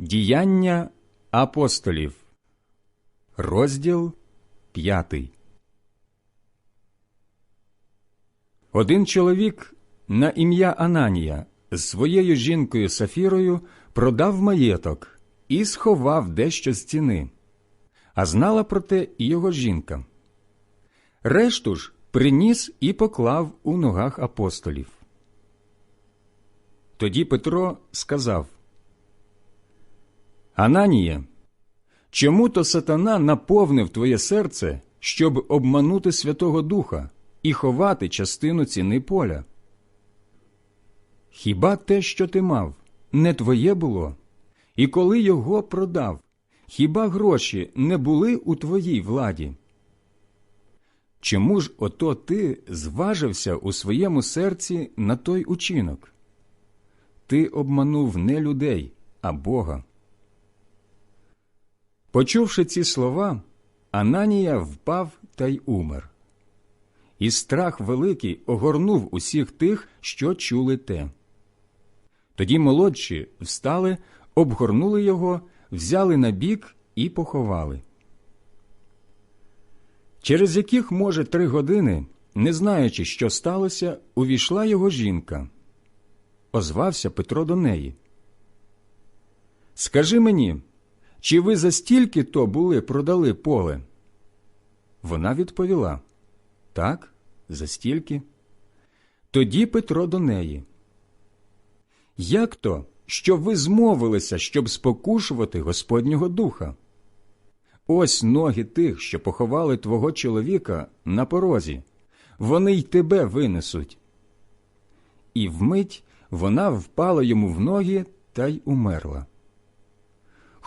Діяння апостолів, розділ п'ятий. Один чоловік на ім'я Ананія з своєю жінкою Сафірою продав маєток і сховав дещо з ціни, а знала про те і його жінка. Решту ж приніс і поклав у ногах апостолів. Тоді Петро сказав Ананія, чому то сатана наповнив твоє серце, щоб обманути Святого Духа і ховати частину ціни поля? Хіба те, що ти мав, не твоє було? І коли його продав, хіба гроші не були у твоїй владі? Чому ж ото ти зважився у своєму серці на той учинок? Ти обманув не людей, а Бога. Почувши ці слова, Ананія впав та й умер. І страх великий огорнув усіх тих, що чули те. Тоді молодші встали, обгорнули його, взяли на бік і поховали. Через яких, може, три години, не знаючи, що сталося, увійшла його жінка. Озвався Петро до неї. Скажи мені, чи ви за стільки то були продали поле? Вона відповіла Так, за стільки. Тоді Петро до неї. Як то, що ви змовилися, щоб спокушувати Господнього духа? Ось ноги тих, що поховали твого чоловіка на порозі, вони й тебе винесуть. І вмить вона впала йому в ноги та й умерла.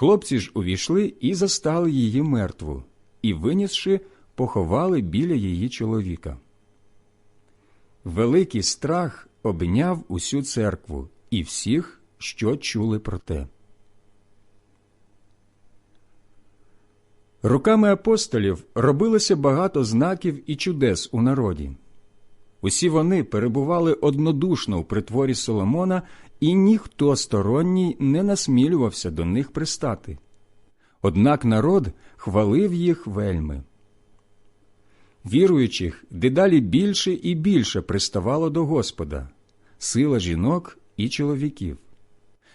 Хлопці ж увійшли і застали її мертву, і, винісши, поховали біля її чоловіка. Великий страх обняв усю церкву і всіх, що чули про те. Руками апостолів робилося багато знаків і чудес у народі. Усі вони перебували однодушно у притворі Соломона, і ніхто сторонній не насмілювався до них пристати. Однак народ хвалив їх вельми. Віруючих дедалі більше і більше приставало до Господа, сила жінок і чоловіків.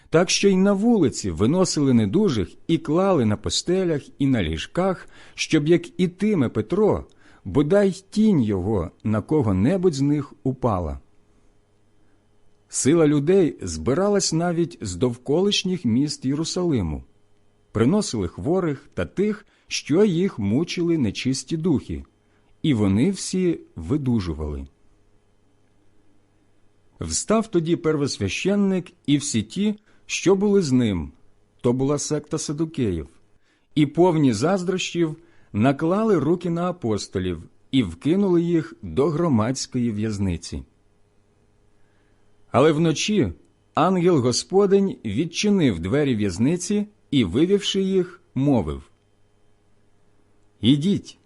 Так що й на вулиці виносили недужих і клали на постелях і на ліжках, щоб як ітиме Петро, бодай тінь його на кого-небудь з них упала. Сила людей збиралась навіть з довколишніх міст Єрусалиму, приносили хворих та тих, що їх мучили нечисті духи, і вони всі видужували. Встав тоді первосвященник і всі ті, що були з ним, то була секта Садукеїв, і повні заздрощів наклали руки на апостолів і вкинули їх до громадської в'язниці. Але вночі ангел Господень відчинив двері в'язниці і, вивівши їх, мовив Ідіть,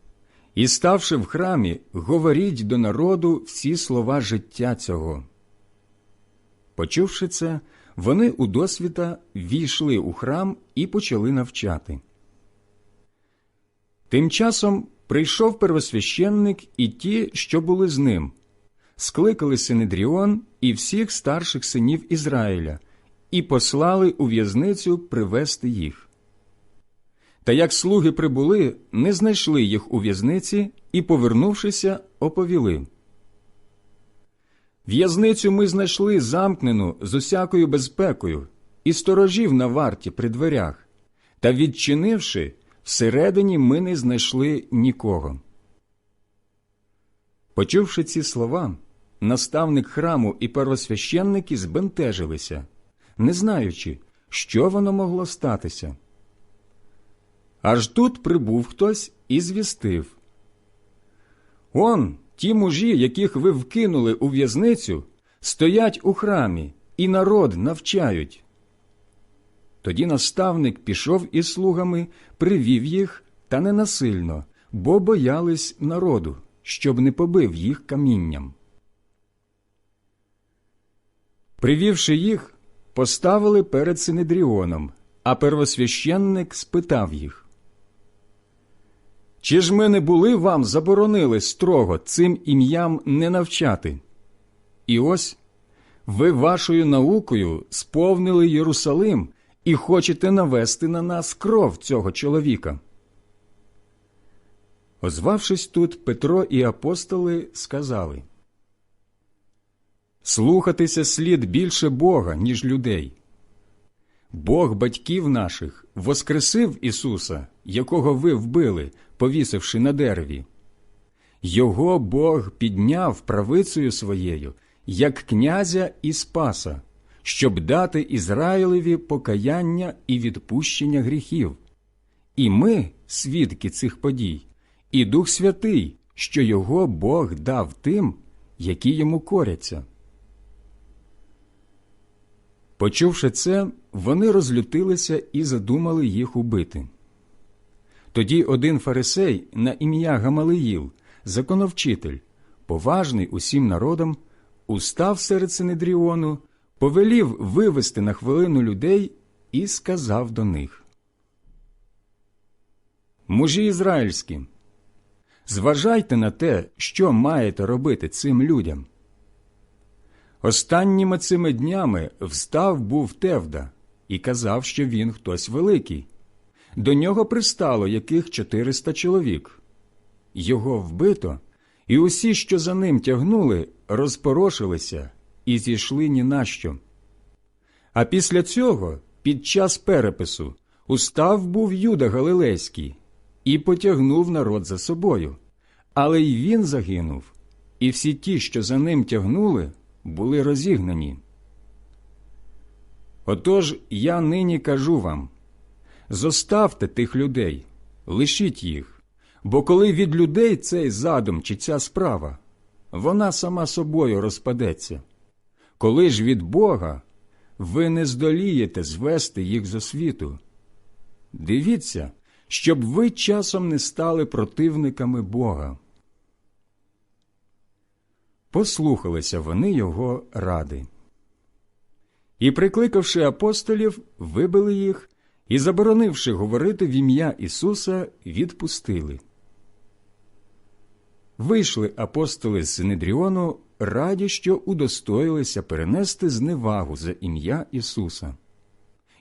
і, ставши в храмі, говоріть до народу всі слова життя цього. Почувши це, вони у досвіта війшли у храм і почали навчати. Тим часом прийшов первосвященник і ті, що були з ним, скликали Синедріон і всіх старших синів Ізраїля, і послали у в'язницю привести їх. Та як слуги прибули, не знайшли їх у в'язниці і, повернувшися, оповіли. В'язницю ми знайшли замкнену з усякою безпекою і сторожів на варті при дверях, та, відчинивши, всередині ми не знайшли нікого. Почувши ці слова, наставник храму і первосвященники збентежилися, не знаючи, що воно могло статися. Аж тут прибув хтось і звістив Он, ті мужі, яких ви вкинули у в'язницю, стоять у храмі і народ навчають. Тоді наставник пішов із слугами, привів їх, та не насильно, бо боялись народу, щоб не побив їх камінням. Привівши їх, поставили перед Синедріоном А первосвященник спитав їх, Чи ж ми не були вам заборонили строго цим ім'ям не навчати? І ось ви вашою наукою сповнили Єрусалим і хочете навести на нас кров цього чоловіка. Озвавшись тут, Петро і апостоли сказали Слухатися слід більше Бога, ніж людей. Бог батьків наших воскресив Ісуса, якого ви вбили, повісивши на дереві. Його Бог підняв правицею своєю, як князя і спаса, щоб дати Ізраїлеві покаяння і відпущення гріхів. І ми, свідки цих подій, і Дух Святий, що його Бог дав тим, які йому коряться. Почувши це, вони розлютилися і задумали їх убити. Тоді один фарисей на ім'я Гамалиїл, законовчитель, поважний усім народом, устав серед Синедріону, повелів вивести на хвилину людей і сказав до них. Мужі ізраїльські, зважайте на те, що маєте робити цим людям. Останніми цими днями встав був Тевда і казав, що він хтось великий. До нього пристало яких 400 чоловік. Його вбито, і усі, що за ним тягнули, розпорошилися і зійшли ні на що. А після цього, під час перепису, устав був Юда Галилейський і потягнув народ за собою. Але й він загинув, і всі ті, що за ним тягнули, були розігнані. Отож я нині кажу вам зоставте тих людей, лишіть їх, бо коли від людей цей задум чи ця справа, вона сама собою розпадеться. Коли ж від Бога ви не здолієте звести їх з освіту. Дивіться, щоб ви часом не стали противниками Бога. Послухалися вони його ради. І, прикликавши апостолів, вибили їх і, заборонивши говорити в ім'я Ісуса, відпустили. Вийшли апостоли з Синедріону, раді, що удостоїлися перенести зневагу за ім'я Ісуса.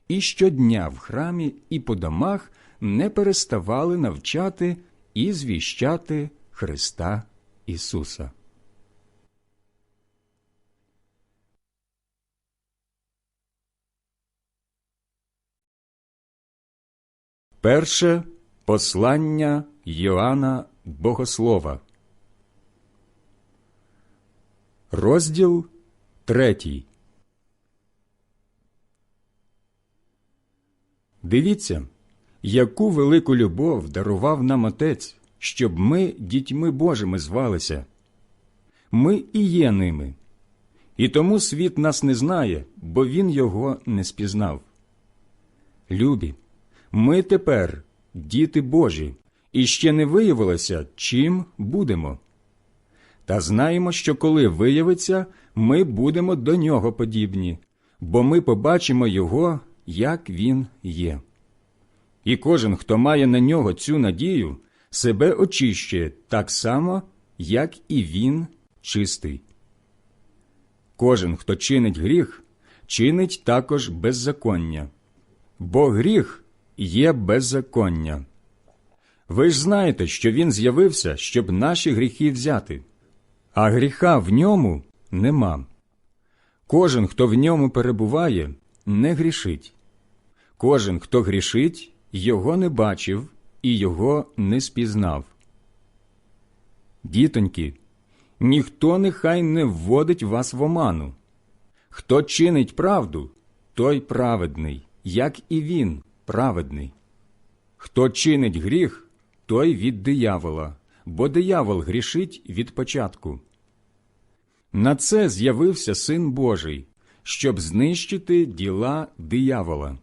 І щодня в храмі і по домах не переставали навчати і звіщати Христа Ісуса. Перше послання Йоанна Богослова, розділ третій. Дивіться, яку велику любов дарував нам Отець, щоб ми дітьми Божими звалися. Ми і є ними. І тому світ нас не знає, бо він його не спізнав. Любі. Ми тепер діти Божі, і ще не виявилося, чим будемо. Та знаємо, що коли виявиться, ми будемо до нього подібні, бо ми побачимо Його, як Він є. І кожен, хто має на нього цю надію, себе очищує так само, як і він чистий. Кожен, хто чинить гріх, чинить також беззаконня, бо гріх є беззаконня. Ви ж знаєте, що він з'явився, щоб наші гріхи взяти, а гріха в ньому нема. Кожен, хто в ньому перебуває, не грішить. Кожен, хто грішить, його не бачив і його не спізнав. Дітоньки, ніхто нехай не вводить вас в оману. Хто чинить правду, той праведний, як і він праведний. Хто чинить гріх, той від диявола, бо диявол грішить від початку. На це з'явився Син Божий, щоб знищити діла диявола.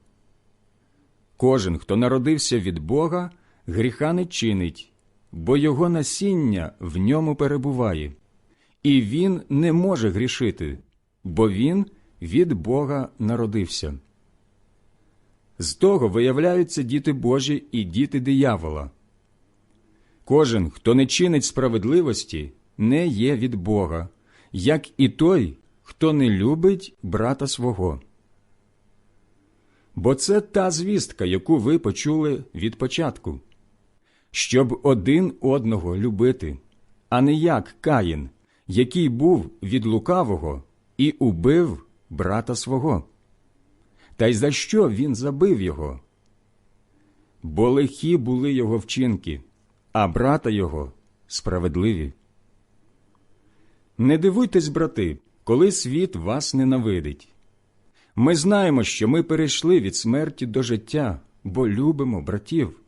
Кожен, хто народився від Бога, гріха не чинить, бо його насіння в ньому перебуває, і він не може грішити, бо він від Бога народився. З того виявляються діти Божі і діти диявола. Кожен, хто не чинить справедливості, не є від Бога, як і той, хто не любить брата свого. Бо це та звістка, яку ви почули від початку, щоб один одного любити, а не як Каїн, який був від лукавого і убив брата свого. Та й за що він забив його? Бо лихі були його вчинки, а брата його справедливі. Не дивуйтесь, брати, коли світ вас ненавидить. Ми знаємо, що ми перейшли від смерті до життя, бо любимо братів.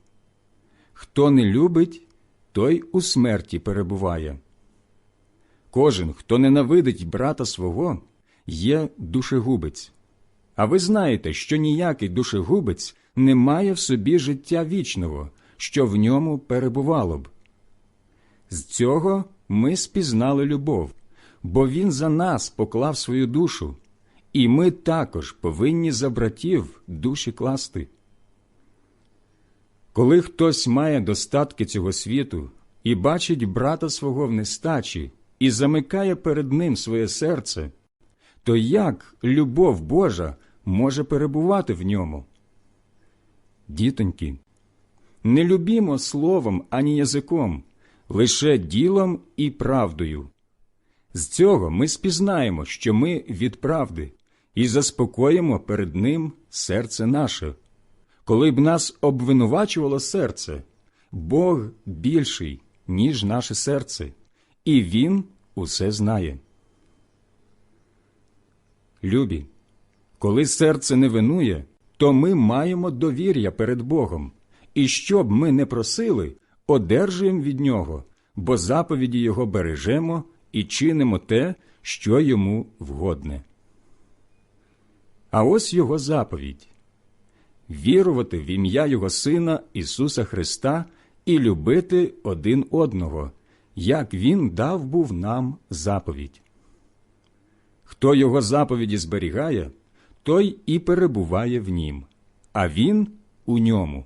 Хто не любить, той у смерті перебуває. Кожен, хто ненавидить брата свого, є душегубець. А ви знаєте, що ніякий душегубець не має в собі життя вічного, що в ньому перебувало б. З цього ми спізнали любов, бо він за нас поклав свою душу, і ми також повинні за братів душі класти. Коли хтось має достатки цього світу і бачить брата свого в нестачі і замикає перед ним своє серце, то як любов Божа може перебувати в ньому? Дітоньки, не любімо словом ані язиком, лише ділом і правдою. З цього ми спізнаємо, що ми від правди, і заспокоїмо перед Ним серце наше. Коли б нас обвинувачувало серце, Бог більший, ніж наше серце, і Він усе знає. Любі, коли серце не винує, то ми маємо довір'я перед Богом, і що б ми не просили, одержуємо від Нього, бо заповіді Його бережемо і чинимо те, що йому вгодне. А ось Його заповідь вірувати в ім'я Його Сина Ісуса Христа і любити один одного, як Він дав був нам заповідь. Хто Його заповіді зберігає, той і перебуває в нім, а Він у ньому.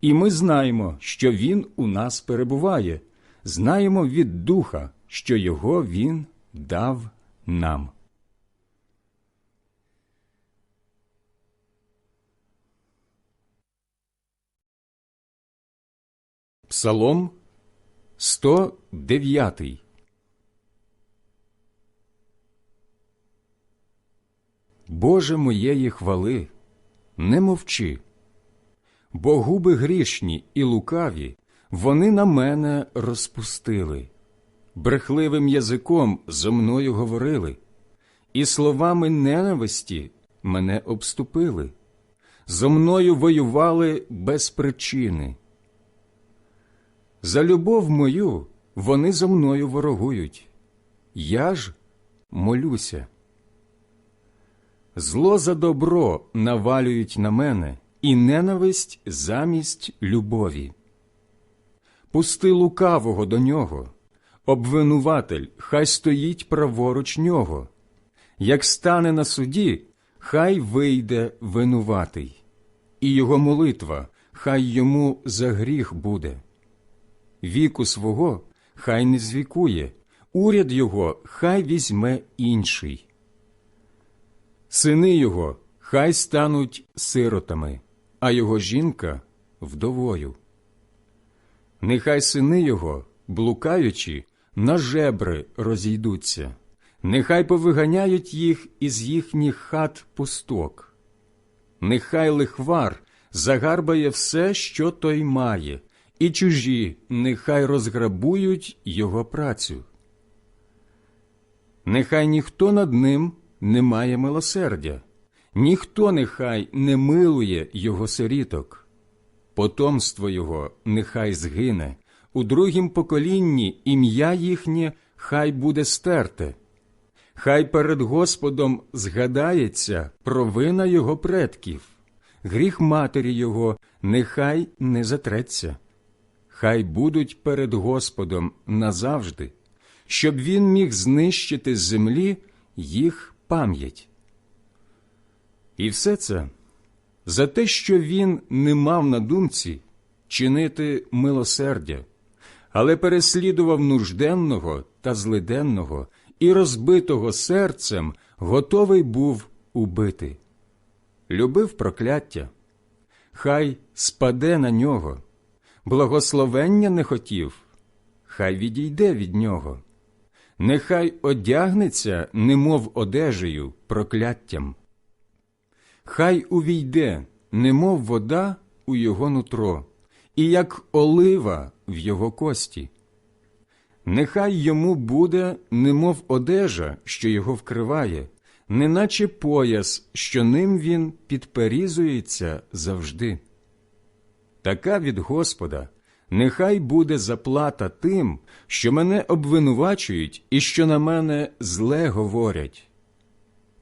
І ми знаємо, що Він у нас перебуває, знаємо від Духа, що Його Він дав нам. Псалом 109 Боже моєї хвали, не мовчи, бо губи грішні і лукаві вони на мене розпустили, брехливим язиком зо мною говорили, і словами ненависті мене обступили, зо мною воювали без причини. За любов мою вони зо мною ворогують, я ж молюся. Зло за добро навалюють на мене, і ненависть замість любові. Пусти лукавого до нього, обвинуватель, хай стоїть праворуч нього. Як стане на суді, хай вийде винуватий, і його молитва хай йому за гріх буде. Віку свого хай не звікує, уряд його хай візьме інший. Сини його хай стануть сиротами, а його жінка вдовою. Нехай сини його, блукаючи, на жебри розійдуться, нехай повиганяють їх із їхніх хат пусток. Нехай лихвар загарбає все, що той має, і чужі нехай розграбують його працю. Нехай ніхто над ним не має милосердя, ніхто нехай не милує його сиріток, потомство його нехай згине, у другім поколінні ім'я їхнє хай буде стерте, хай перед Господом згадається провина його предків, гріх матері його нехай не затреться, хай будуть перед Господом назавжди, щоб він міг знищити з землі їх пам'ять. І все це за те, що він не мав на думці чинити милосердя, але переслідував нужденного та злиденного і розбитого серцем готовий був убити. Любив прокляття, хай спаде на нього, благословення не хотів, хай відійде від нього, нехай одягнеться, немов одежею, прокляттям. Хай увійде, немов вода у його нутро, і як олива в його кості. Нехай йому буде, немов одежа, що його вкриває, неначе пояс, що ним він підперізується завжди. Така від Господа, нехай буде заплата тим, що мене обвинувачують і що на мене зле говорять.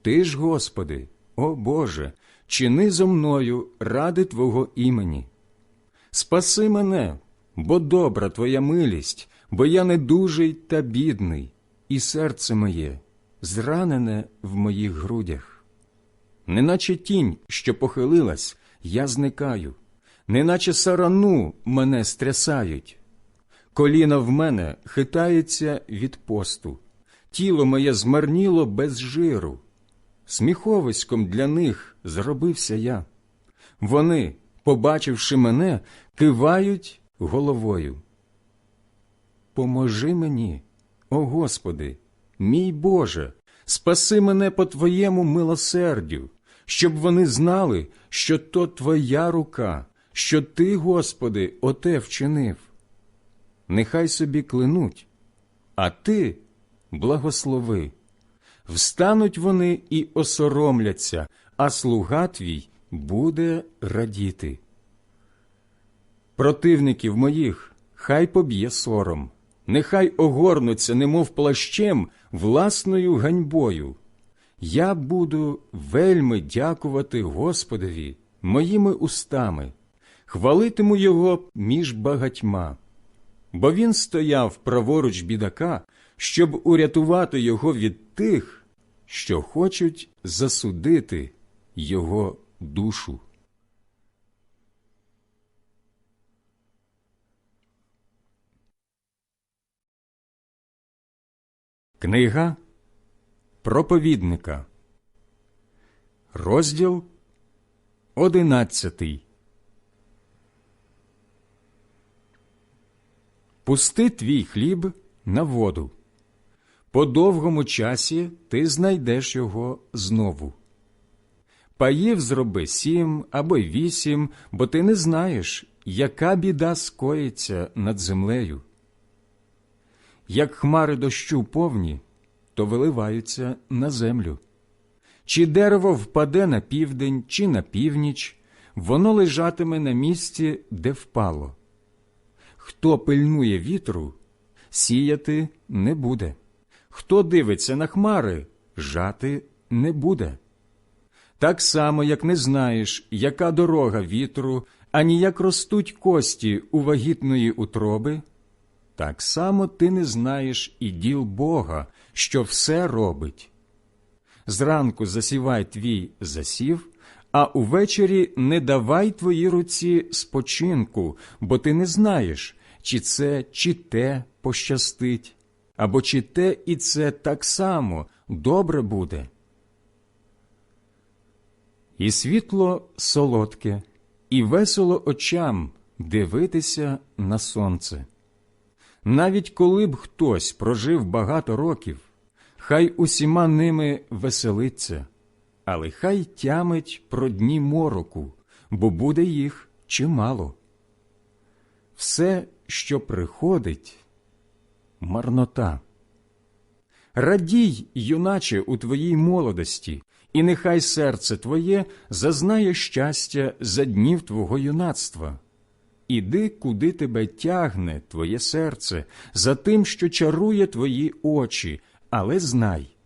Ти ж, Господи, о Боже, чини зо мною ради Твого імені. Спаси мене, бо добра Твоя милість, бо я недужий та бідний, і серце моє зранене в моїх грудях. Неначе тінь, що похилилась, я зникаю, неначе сарану мене стрясають. Коліна в мене хитається від посту, тіло моє змарніло без жиру. Сміховиськом для них зробився я. Вони, побачивши мене, кивають головою. Поможи мені, о Господи, мій Боже, спаси мене по Твоєму милосердю, щоб вони знали, що то Твоя рука, що Ти, Господи, оте вчинив. Нехай собі клянуть, а Ти благослови. Встануть вони і осоромляться, а слуга твій буде радіти. Противників моїх хай поб'є сором, нехай огорнуться, немов плащем, власною ганьбою. Я буду вельми дякувати Господові моїми устами, хвалитиму його між багатьма, бо він стояв праворуч бідака, щоб урятувати його від тих, що хочуть засудити його душу. Книга проповідника, розділ одинадцятий. Пусти твій хліб на воду. По довгому часі ти знайдеш його знову. Паїв зроби сім або вісім, бо ти не знаєш, яка біда скоїться над землею. Як хмари дощу повні, то виливаються на землю. Чи дерево впаде на південь, чи на північ, воно лежатиме на місці, де впало. Хто пильнує вітру, сіяти не буде. Хто дивиться на хмари, жати не буде. Так само, як не знаєш, яка дорога вітру, ані як ростуть кості у вагітної утроби, так само ти не знаєш і діл Бога, що все робить. Зранку засівай твій засів, а увечері не давай твоїй руці спочинку, бо ти не знаєш, чи це, чи те пощастить, або чи те і це так само добре буде. І світло солодке, і весело очам дивитися на сонце. Навіть коли б хтось прожив багато років, хай усіма ними веселиться, але хай тямить про дні мороку, бо буде їх чимало. Все, що приходить, марнота. Радій, юначе, у твоїй молодості, і нехай серце твоє зазнає щастя за днів твого юнацтва. Іди, куди тебе тягне твоє серце, за тим, що чарує твої очі, але знай,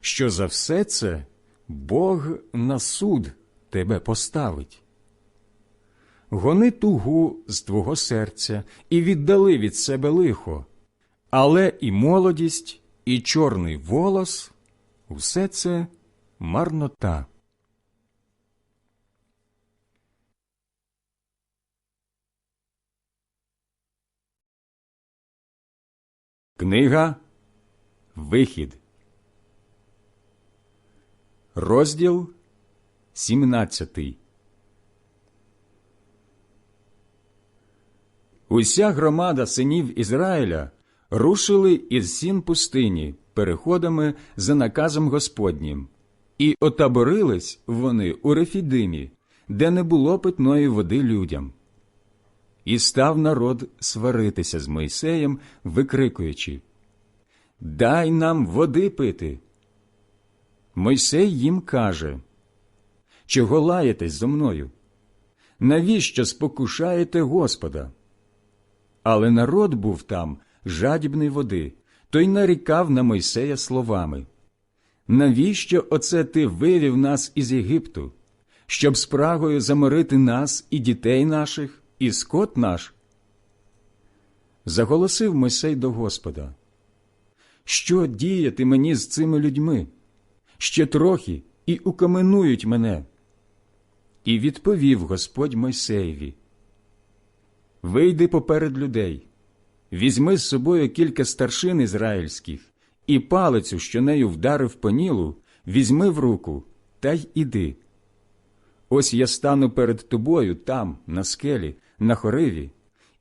що за все це Бог на суд тебе поставить гони тугу з твого серця і віддали від себе лихо, але і молодість, і чорний волос усе це марнота. Книга Вихід. Розділ 17 Уся громада синів Ізраїля рушили із сін пустині переходами за наказом Господнім, і отаборились вони у Рефідимі, де не було питної води людям. І став народ сваритися з Мойсеєм, викрикуючи Дай нам води пити. Мойсей їм каже Чого лаєтесь зо мною? Навіщо спокушаєте Господа? Але народ був там жадібний води, той нарікав на Мойсея словами Навіщо оце ти вивів нас із Єгипту, щоб спрагою заморити нас і дітей наших, і скот наш? Заголосив Мойсей до Господа. Що діяти мені з цими людьми? Ще трохи і укаменують мене. І відповів Господь Мойсеєві Вийди поперед людей, візьми з собою кілька старшин ізраїльських, і палицю, що нею вдарив по нілу, візьми в руку та й іди. Ось я стану перед тобою там, на скелі, на хориві,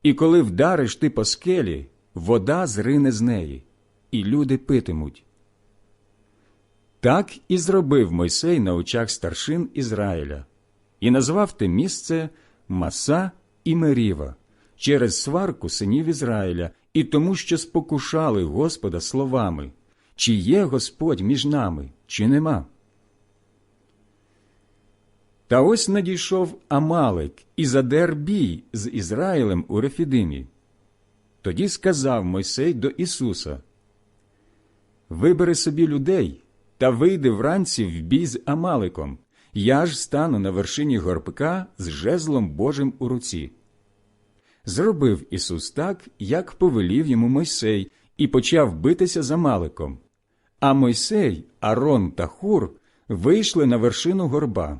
і коли вдариш ти по скелі, вода зрине з неї, і люди питимуть. Так і зробив Мойсей на очах старшин Ізраїля, і назвав те місце Маса і Меріва через сварку синів Ізраїля і тому, що спокушали Господа словами, чи є Господь між нами, чи нема. Та ось надійшов Амалик і задер бій з Ізраїлем у Рефідимі. Тоді сказав Мойсей до Ісуса Вибери собі людей та вийди вранці в бій з Амаликом. Я ж стану на вершині горбка з жезлом Божим у руці. Зробив Ісус так, як повелів йому Мойсей, і почав битися за Маликом. А Мойсей, Арон та Хур вийшли на вершину горба.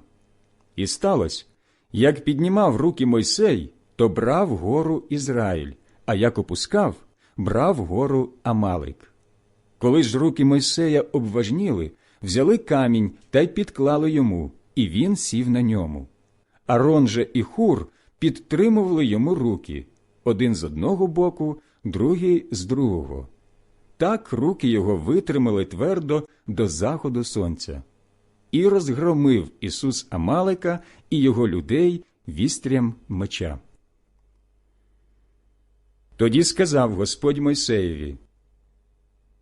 І сталося, як піднімав руки Мойсей, то брав гору Ізраїль, а як опускав, брав гору Амалик. Коли ж руки Мойсея обважніли, взяли камінь та й підклали йому, і він сів на ньому. Арон же і Хур підтримували йому руки один з одного боку, другий з другого. Так руки його витримали твердо до заходу сонця. І розгромив Ісус Амалика і його людей вістрям меча. Тоді сказав Господь Мойсеєві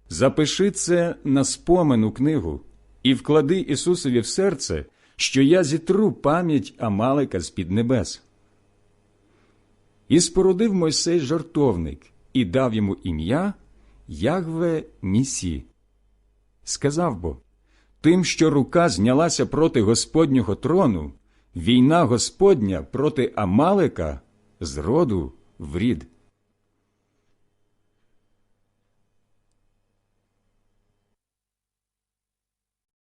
Запиши це на спомену книгу і вклади Ісусові в серце, що я зітру пам'ять Амалика з під небес. І спорудив Мойсей жартовник і дав йому ім'я Ягве Нісі. Сказав бо тим, що рука знялася проти Господнього трону, війна Господня проти Амалика з роду в рід.